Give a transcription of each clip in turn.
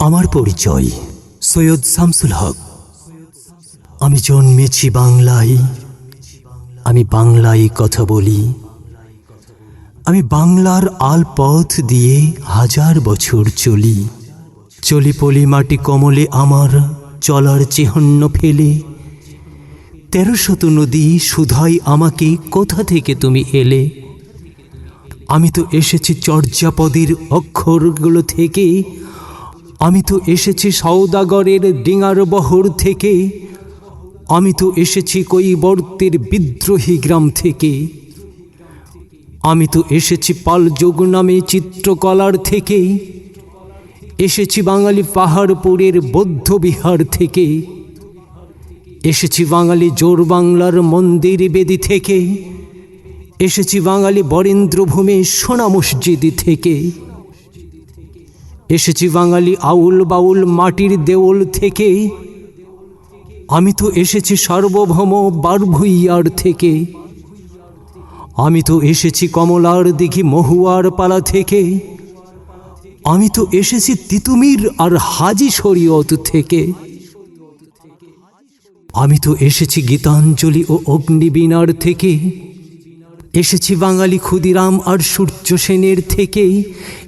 আমার পরিচয়, সৈয়দ শামসুল হক। আমি জন্মেছি বাংলায়। আমি বাংলায় কথা বলি। আমি বাংলার আল পথ দিয়ে হাজার বছর চলি। চলি পলি মাটি কমলে আমার চলার চিহ্ন ফেলে। তেরো শত নদী শুধাই আমাকে কোথা থেকে তুমি এলে? আমি তো এসেছি চর্যাপদের অক্ষরগুলো থেকে। আমি তো এসেছি সৌদাগরের ডিঙার বহর থেকে। আমি তো এসেছি কৈবর্তের বিদ্রোহী গ্রাম থেকে। আমি তো এসেছি পালযোগ নামে চিত্রকলার থেকে। এসেছি বাঙালি পাহাড়পুরের বৌদ্ধ বিহার থেকে। এসেছি বাঙালি জোর বাংলার মন্দির বেদি থেকে। এসেছি বাঙালি বরেন্দ্রভূমি সোনা মসজিদ থেকে। এসেছি বাঙালি আউল বাউল মাটির দেওল থেকে আমি তো এসেছি সার্বভৌম বারভুইয়ার থেকে। আমি তো এসেছি কমলার দিঘি মহুয়ার পালা থেকে। আমি তো এসেছি তিতুমির আর হাজি শরীয়ত থেকে। আমি তো এসেছি গীতাঞ্জলি ও অগ্নিবীণার থেকে। এসেছি বাঙালি ক্ষুদিরাম আর সূর্য সেনের থেকে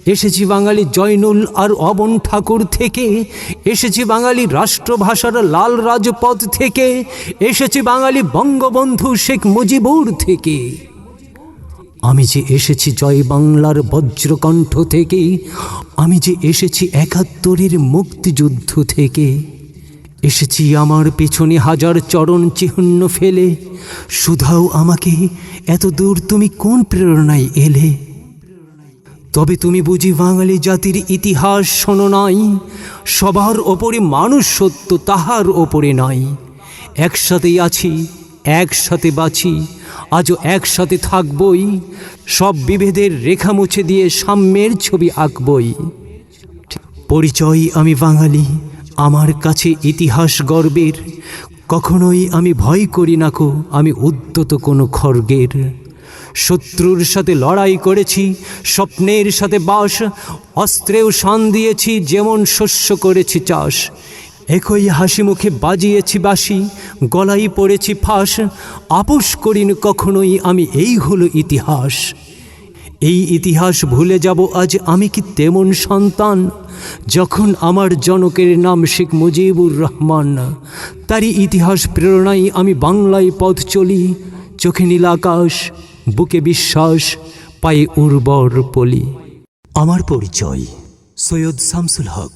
এসেছি বাঙালি জয়নুল আর অবন ঠাকুর থেকে। এসেছি বাঙালি রাষ্ট্রভাষার লাল রাজপথ থেকে। এসেছি বাঙালি বঙ্গবন্ধু শেখ মুজিবুর থেকে। আমি যে এসেছি জয় বাংলার বজ্রকণ্ঠ থেকে, আমি যে এসেছি একাত্তরের মুক্তিযুদ্ধ থেকে। এসেছি আমার পেছনে হাজার চরণ চিহ্ন ফেলে। শুধাও আমাকে, এত দূর তুমি কোন প্রেরণায় এলে? তবে তুমি বুঝি বাঙালি জাতির ইতিহাস শোনো নাই, সবার ওপরে মানুষ সত্য তাহার ওপরে নাই। একসাথেই আছি, একসাথে বাঁচি আজও একসাথে থাকবই, সব বিভেদের রেখা মুছে দিয়ে সাম্যের ছবি আঁকবই। পরিচয় আমি বাঙালি আমার কাছে ইতিহাস গর্বের। কখনোই আমি ভয় করি না কো, আমি উদ্যত কোনো খর্গের। শত্রুর সাথে লড়াই করেছি, স্বপ্নের সাথে বাস, অস্ত্রেও শান দিয়েছি, যেমন শস্য করেছি চাষ। একই হাসি মুখে বাজিয়েছি বাসি গলায় পড়েছি ফাঁস, আপোষ করিনি কখনোই আমি, এই হলো ইতিহাস। এই ইতিহাস ভুলে যাব আজ আমি কি তেমন সন্তান? যখন আমার জনকের নাম শেখ মুজিবুর রহমান, তারই ইতিহাস প্রেরণায় আমি বাংলায় পথ চলি, চোখে নীল আকাশ, বুকে বিশ্বাস, পায়ে উর্বর পলি। আমার পরিচয় সৈয়দ শামসুল হক।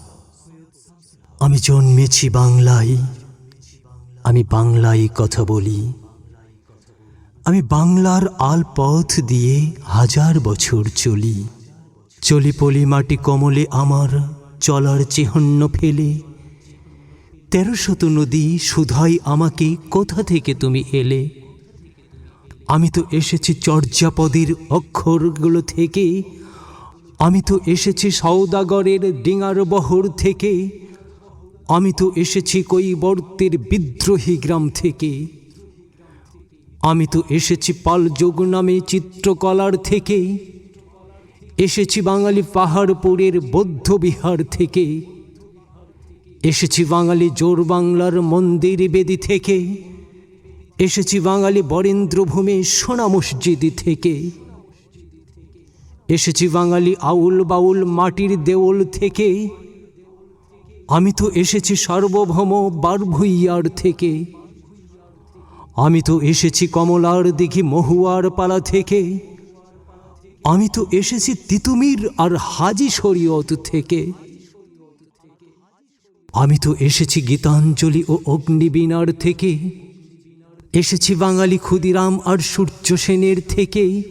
আমি জন্মেছি বাংলায়, আমি বাংলায় কথা বলি। আমি বাংলার আল পথ দিয়ে হাজার বছর চলি। চলি পলি মাটি কমলে আমার চলার চিহ্ন ফেলে। তেরো শত নদী শুধাই আমাকে কোথা থেকে তুমি এলে? আমি তো এসেছি চর্যাপদের অক্ষরগুলো থেকে। আমি তো এসেছি সৌদাগরের ডিঙার বহর থেকে। আমি তো এসেছি কৈবর্তের বিদ্রোহী গ্রাম থেকে। আমি তো এসেছি পাল যোগ নামে চিত্রকলার থেকে এসেছি বাঙালি পাহাড়পুরের বৌদ্ধ বিহার থেকে। এসেছি বাঙালি জোর বাংলার মন্দির বেদি থেকে। এসেছি বাঙালি বরেন্দ্রভূমি সোনা মসজিদ থেকে। এসেছি বাঙালি আউল বাউল মাটির দেওল থেকে। আমি তো এসেছি সার্বভৌম বারভুইয়ার থেকে। আমি তো এসেছি কমলার দিঘি মহুয়ার পালা থেকে। আমি তো এসেছি তিতুমির আর হাজি শরীয়ত থেকে। আমি তো এসেছি গীতাঞ্জলি ও অগ্নিবীণার থেকে। এসেছি বাঙালি ক্ষুদিরাম আর সূর্য সেনের থেকে।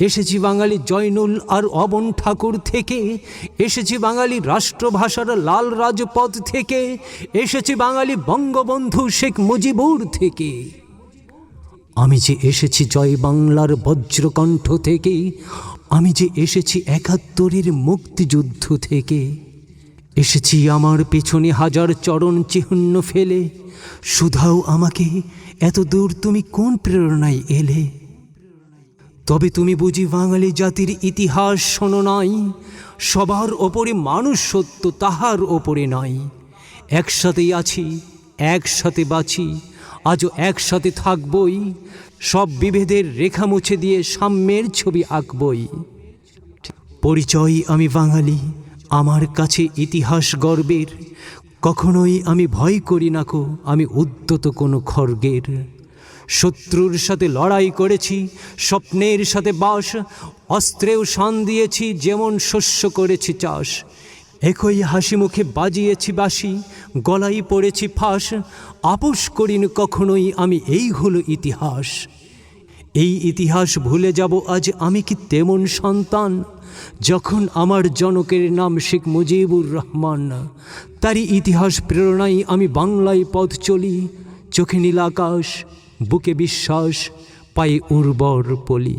এসেছি বাঙালি জয়নুল আর অবন ঠাকুর থেকে। এসেছি বাঙালি রাষ্ট্রভাষার লাল রাজপথ থেকে। এসেছি বাঙালি বঙ্গবন্ধু শেখ মুজিবুর থেকে। আমি যে এসেছি জয় বাংলার বজ্রকণ্ঠ থেকে, আমি যে এসেছি একাত্তরের মুক্তিযুদ্ধ থেকে, এসেছি আমার পেছনে হাজার চরণ চিহ্ন ফেলে শুধাও আমাকে, এত দূর তুমি কোন প্রেরণায় এলে? তবে তুমি বুঝি বাঙালি জাতির ইতিহাস শোনো নাই, সবার ওপরে মানুষ সত্য তাহার ওপরে নাই, একসাথেই আছি, একসাথে বাঁচি আজও একসাথে থাকবই। সব বিভেদের রেখা মুছে দিয়ে সাম্যের ছবি আঁকবই। পরিচয় আমি বাঙালি, আমার কাছে ইতিহাস গর্বের। কখনোই আমি ভয় করি না কো, আমি উদ্যত কোনো খর্গের। শত্রুর সাথে লড়াই করেছি, স্বপ্নের সাথে বাস, অস্ত্রেও শান দিয়েছি, যেমন শস্য করেছি চাষ। একই হাসি মুখে বাজিয়েছি বাসি গলায় পড়েছি ফাঁস, আপোষ করিনি কখনোই আমি, এই হলো ইতিহাস। এই ইতিহাস ভুলে যাব আজ আমি কি তেমন সন্তান? যখন আমার জনকের নাম শেখ মুজিবুর রহমান, তারই ইতিহাস প্রেরণায় আমি বাংলায় পথ চলি, চোখে নীল আকাশ, বুকে বিশ্বাস, পায়ে উর্বর পলি।